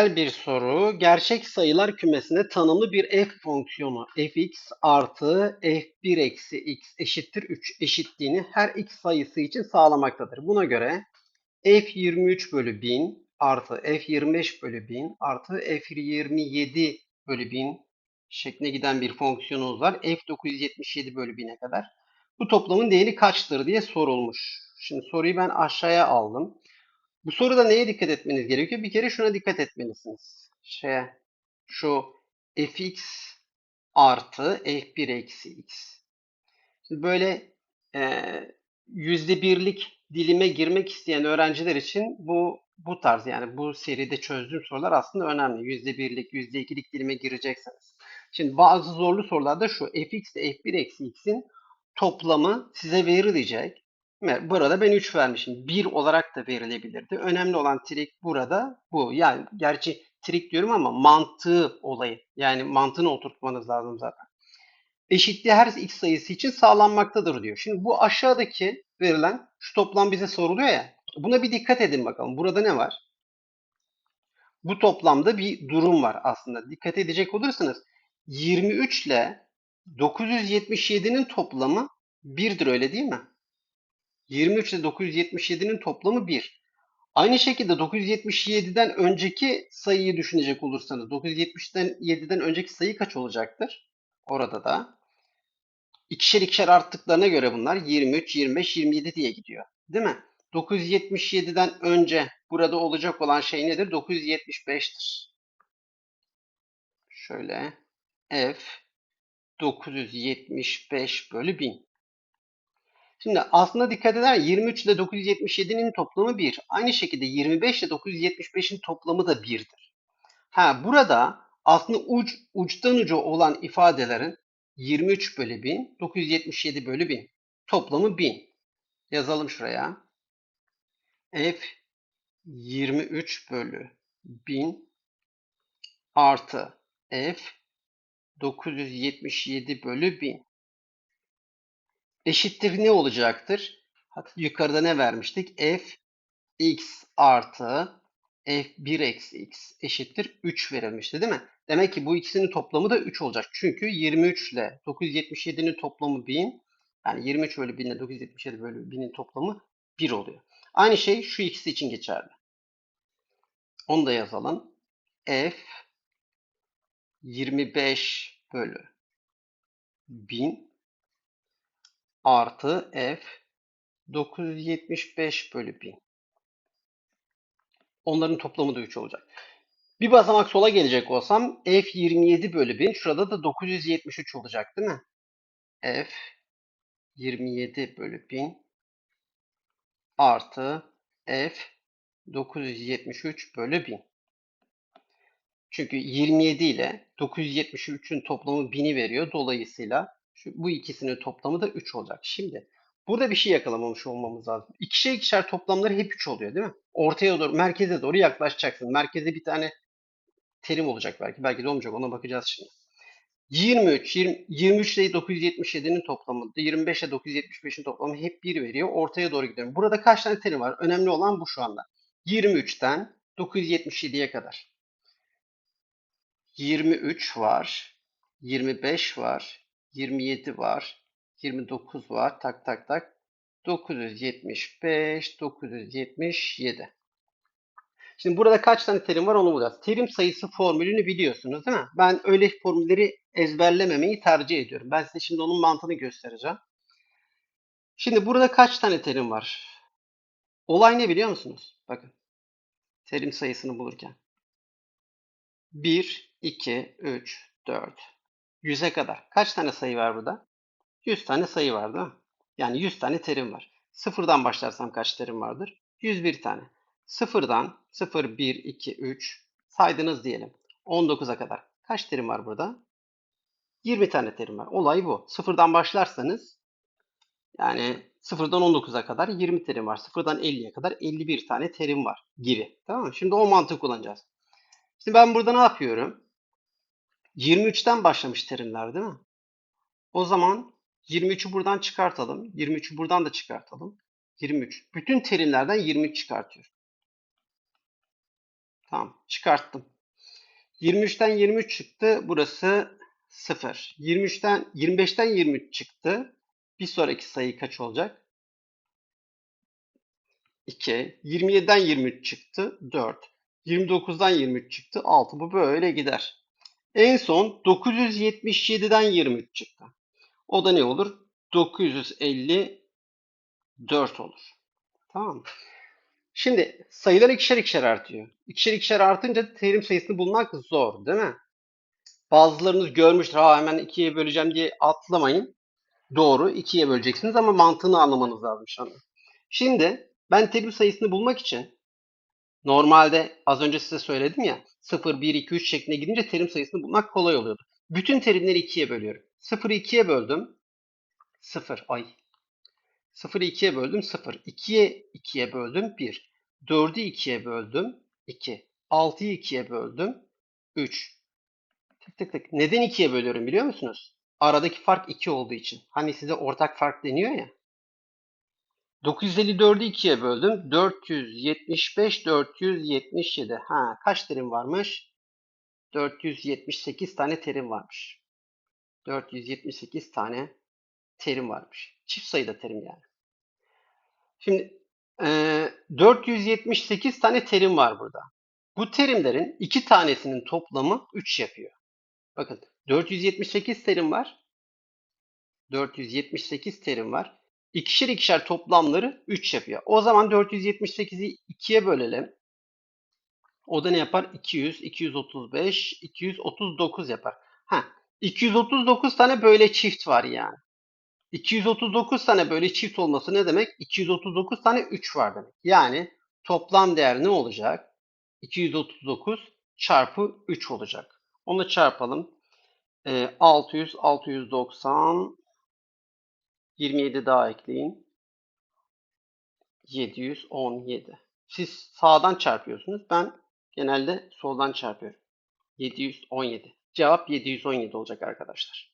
Güzel bir soru. Gerçek sayılar kümesinde tanımlı bir f fonksiyonu fx artı f1 eksi x eşittir 3 eşitliğini her x sayısı için sağlamaktadır. Buna göre f23 bölü 1000 artı f25 bölü 1000 artı f27 bölü 1000 şeklinde giden bir fonksiyonumuz var. f977 bölü 1000'e kadar. Bu toplamın değeri kaçtır diye sorulmuş. Şimdi soruyu ben aşağıya aldım. Bu soruda neye dikkat etmeniz gerekiyor? Bir kere şuna dikkat etmelisiniz. Şey, şu fx artı f1 eksi x. Şimdi böyle e, yüzde birlik dilime girmek isteyen öğrenciler için bu bu tarz yani bu seride çözdüğüm sorular aslında önemli. Yüzde birlik, yüzde ikilik dilime girecekseniz. Şimdi bazı zorlu sorularda şu fx ile f1 eksi x'in toplamı size verilecek. Burada ben 3 vermişim. 1 olarak da verilebilirdi. Önemli olan trik burada bu. Yani gerçi trik diyorum ama mantığı olayı. Yani mantığını oturtmanız lazım zaten. Eşitliği her x sayısı için sağlanmaktadır diyor. Şimdi bu aşağıdaki verilen şu toplam bize soruluyor ya. Buna bir dikkat edin bakalım. Burada ne var? Bu toplamda bir durum var aslında. Dikkat edecek olursanız 23 ile 977'nin toplamı 1'dir öyle değil mi? 23 ile 977'nin toplamı 1. Aynı şekilde 977'den önceki sayıyı düşünecek olursanız 970'den 7'den önceki sayı kaç olacaktır? Orada da ikişer ikişer arttıklarına göre bunlar 23, 25, 27 diye gidiyor. Değil mi? 977'den önce burada olacak olan şey nedir? 975'tir. Şöyle f 975 bölü 1000. Şimdi aslında dikkat eder 23 ile 977'nin toplamı 1. Aynı şekilde 25 ile 975'in toplamı da 1'dir. Ha burada aslında uç, uçtan uca olan ifadelerin 23 bölü 1000, 977 bölü 1000. Toplamı 1000. Yazalım şuraya. F 23 bölü 1000 artı F 977 bölü 1000 eşittir ne olacaktır? Yukarıda ne vermiştik? f x artı f1 eksi x eşittir 3 verilmişti değil mi? Demek ki bu ikisinin toplamı da 3 olacak. Çünkü 23 ile 977'nin toplamı 1000. Yani 23 bölü 1000 ile 977 bölü 1000'in toplamı 1 oluyor. Aynı şey şu ikisi için geçerli. Onu da yazalım. f 25 bölü 1000 artı f 975 bölü 1000. Onların toplamı da 3 olacak. Bir basamak sola gelecek olsam f 27 bölü 1000. Şurada da 973 olacak değil mi? f 27 bölü 1000 artı f 973 bölü 1000. Çünkü 27 ile 973'ün toplamı 1000'i veriyor. Dolayısıyla şu, bu ikisinin toplamı da 3 olacak. Şimdi burada bir şey yakalamamış olmamız lazım. İkişer ikişer toplamları hep 3 oluyor değil mi? Ortaya doğru, merkeze doğru yaklaşacaksın. Merkeze bir tane terim olacak belki. Belki de olmayacak. Ona bakacağız şimdi. 23, 20, 23 ile 977'nin toplamı, 25 ile 975'in toplamı hep 1 veriyor. Ortaya doğru gidiyorum. Burada kaç tane terim var? Önemli olan bu şu anda. 23'ten 977'ye kadar. 23 var. 25 var. 27 var. 29 var. Tak tak tak. 975, 977. Şimdi burada kaç tane terim var onu bulacağız. Terim sayısı formülünü biliyorsunuz değil mi? Ben öyle formülleri ezberlememeyi tercih ediyorum. Ben size şimdi onun mantığını göstereceğim. Şimdi burada kaç tane terim var? Olay ne biliyor musunuz? Bakın. Terim sayısını bulurken. 1, 2, 3, 4, 100'e kadar. Kaç tane sayı var burada? 100 tane sayı var değil mi? Yani 100 tane terim var. Sıfırdan başlarsam kaç terim vardır? 101 tane. Sıfırdan 0, 1, 2, 3 saydınız diyelim. 19'a kadar. Kaç terim var burada? 20 tane terim var. Olay bu. Sıfırdan başlarsanız yani sıfırdan 19'a kadar 20 terim var. Sıfırdan 50'ye kadar 51 tane terim var gibi. Tamam mı? Şimdi o mantığı kullanacağız. Şimdi ben burada ne yapıyorum? 23'ten başlamış terimler değil mi? O zaman 23'ü buradan çıkartalım. 23'ü buradan da çıkartalım. 23. Bütün terimlerden 23 çıkartıyor. Tamam. Çıkarttım. 23'ten 23 çıktı. Burası 0. 23'ten 25'ten 23 çıktı. Bir sonraki sayı kaç olacak? 2. 27'den 23 çıktı. 4. 29'dan 23 çıktı. 6. Bu böyle gider. En son 977'den 23 çıktı. O da ne olur? 954 olur. Tamam mı? Şimdi sayılar ikişer ikişer artıyor. İkişer ikişer artınca terim sayısını bulmak zor değil mi? Bazılarınız görmüştür. Ha hemen ikiye böleceğim diye atlamayın. Doğru ikiye böleceksiniz ama mantığını anlamanız lazım şu anda. Şimdi ben terim sayısını bulmak için normalde az önce size söyledim ya 0, 1, 2, 3 şeklinde gidince terim sayısını bulmak kolay oluyordu. Bütün terimleri ikiye bölüyorum. 0'ı ikiye böldüm. 0 ay. 0'ı 2'ye böldüm 0. 2'ye 2'ye böldüm 1. 4'ü 2'ye böldüm 2. 6'yı 2'ye böldüm 3. Tık tık tık. Neden 2'ye bölüyorum biliyor musunuz? Aradaki fark 2 olduğu için. Hani size ortak fark deniyor ya. 954'ü 2'ye böldüm. 475, 477. Ha, kaç terim varmış? 478 tane terim varmış. 478 tane terim varmış. Çift sayıda terim yani. Şimdi eee 478 tane terim var burada. Bu terimlerin iki tanesinin toplamı 3 yapıyor. Bakın 478 terim var. 478 terim var. İkişer ikişer toplamları 3 yapıyor. O zaman 478'i 2'ye bölelim. O da ne yapar? 200, 235, 239 yapar. Ha, 239 tane böyle çift var yani. 239 tane böyle çift olması ne demek? 239 tane 3 var demek. Yani toplam değer ne olacak? 239 çarpı 3 olacak. Onu çarpalım. E, 600, 690, 27 daha ekleyin. 717. Siz sağdan çarpıyorsunuz. Ben genelde soldan çarpıyorum. 717. Cevap 717 olacak arkadaşlar.